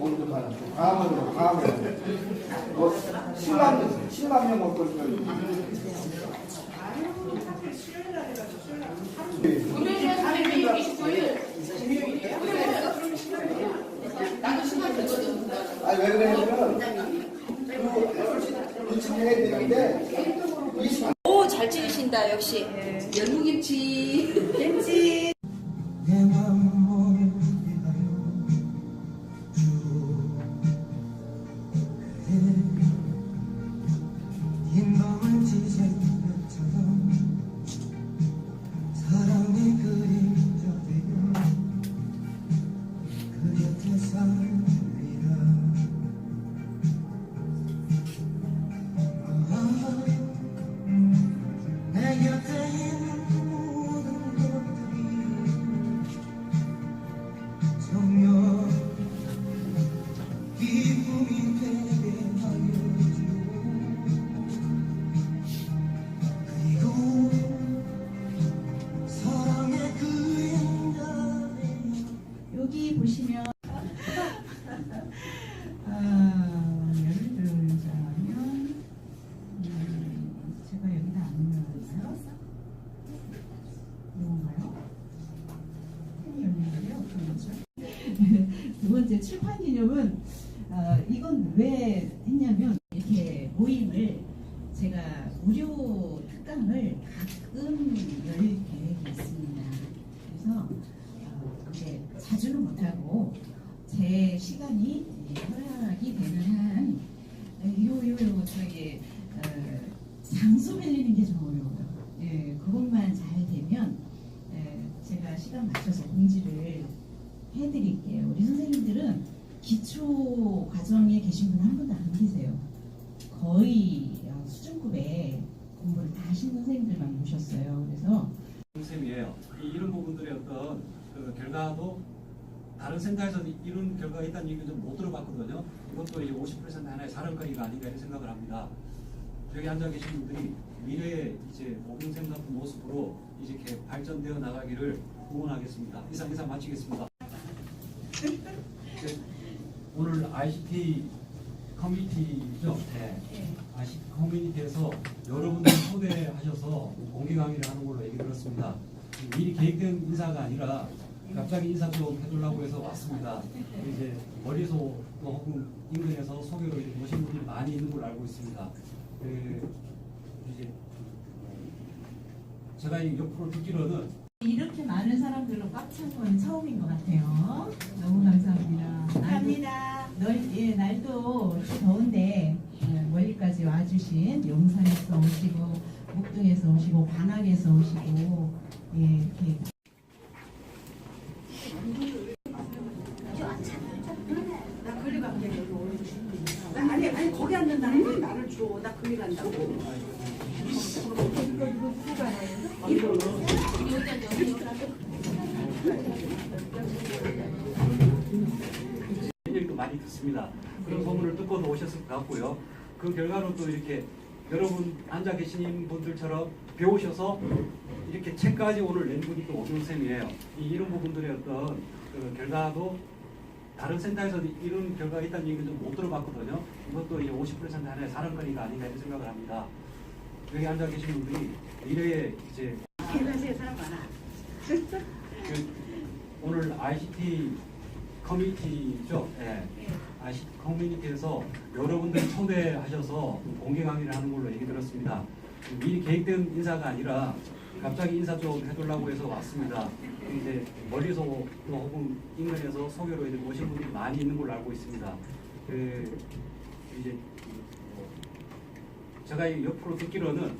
공급하는 거. 다음으로 다음으로 뭐 10만 명, 10만 명 먹고 있어요. 아니 왜 그러냐면 그 인증해야 되는데 20만 오, 잘 찍으신다, 역시. 열무김치. 김치. 것처럼 사랑의 그림자 되어 그 곁에 살리라 아, 내 곁에 있는 것들이 전혀 기쁨이 두 번째 출판 기념은 어, 이건 왜 했냐면 이렇게 모임을 제가 무료 특강을 가끔 열 계획이 있습니다. 그래서 어, 이제 자주는 못하고 제 시간이 허락이 되는 한 요요요 저기 어, 장소 빌리는 게 좀 어려워요. 예, 그것만 잘 되면 예, 제가 시간 맞춰서 공지를 해드릴게요. 우리 선생님들은 기초 과정에 계신 분한 분도 안 계세요. 거의 어, 수준급의 공부를 다 하신 선생님들만 모셨어요. 그래서. 이 이런 부분들의 어떤 그 결과도 다른 센터에서 이런 결과가 있다는 얘기는 좀 못 들어봤거든요. 이것도 이제 50% 하나의 사령거리가 아닌가 이런 생각을 합니다. 여기 앉아 계신 분들이 미래의 이제 모병생 같은 모습으로 이렇게 발전되어 나가기를 응원하겠습니다. 이상 이상 마치겠습니다. 네, 오늘 ICT 커뮤니티죠? 네. ICT 커뮤니티에서 여러분들 초대하셔서 공개 강의를 하는 걸로 얘기 들었습니다. 미리 계획된 인사가 아니라 갑자기 인사 좀 해주려고 해서 왔습니다. 이제 머리에서 또 혹은 인근에서 소개로 오신 분들이 많이 있는 걸로 알고 있습니다. 그 이제 제가 이 옆으로 듣기로는 이렇게 많은 사람들로 꽉 찬 건 처음인 것 같아요. 너무 감사합니다. 감사합니다. 널, 예, 날도 더운데 예, 멀리까지 와주신 용산에서 오시고 목동에서 오시고 관악에서 오시고 예, 이렇게 아니 아니 거기 앉는다는 게 나를 줘. 나 거기 간다고. 얘기도 많이 듣습니다. 그런 소문을 듣고도 오셨을 것 같고요. 그 결과로 또 이렇게 여러분 앉아 계신 분들처럼 배우셔서 이렇게 책까지 오늘 낸 분이 또 오준 쌤이에요. 이 이런 부분들의 어떤 그 결과도 다른 센터에서 이런 결과가 있다는 얘기는 좀 못 들어봤거든요. 이것도 이제 50% 하나의 사랑거리가 아닌가 이런 생각을 합니다. 여기 앉아 계신 분들이 미래에 이제 계산시에 사람 많아. 그 오늘 ICT 커뮤니티죠. 예. ICT 커뮤니티에서 여러분들 초대하셔서 공개 강의를 하는 걸로 얘기 들었습니다. 미리 계획된 인사가 아니라 갑자기 인사 좀 해주려고 해서 왔습니다. 이제 멀리서 또 혹은 인근에서 소개로 이제 오신 분들이 많이 있는 걸로 알고 있습니다. 그 이제 제가 이 옆으로 듣기로는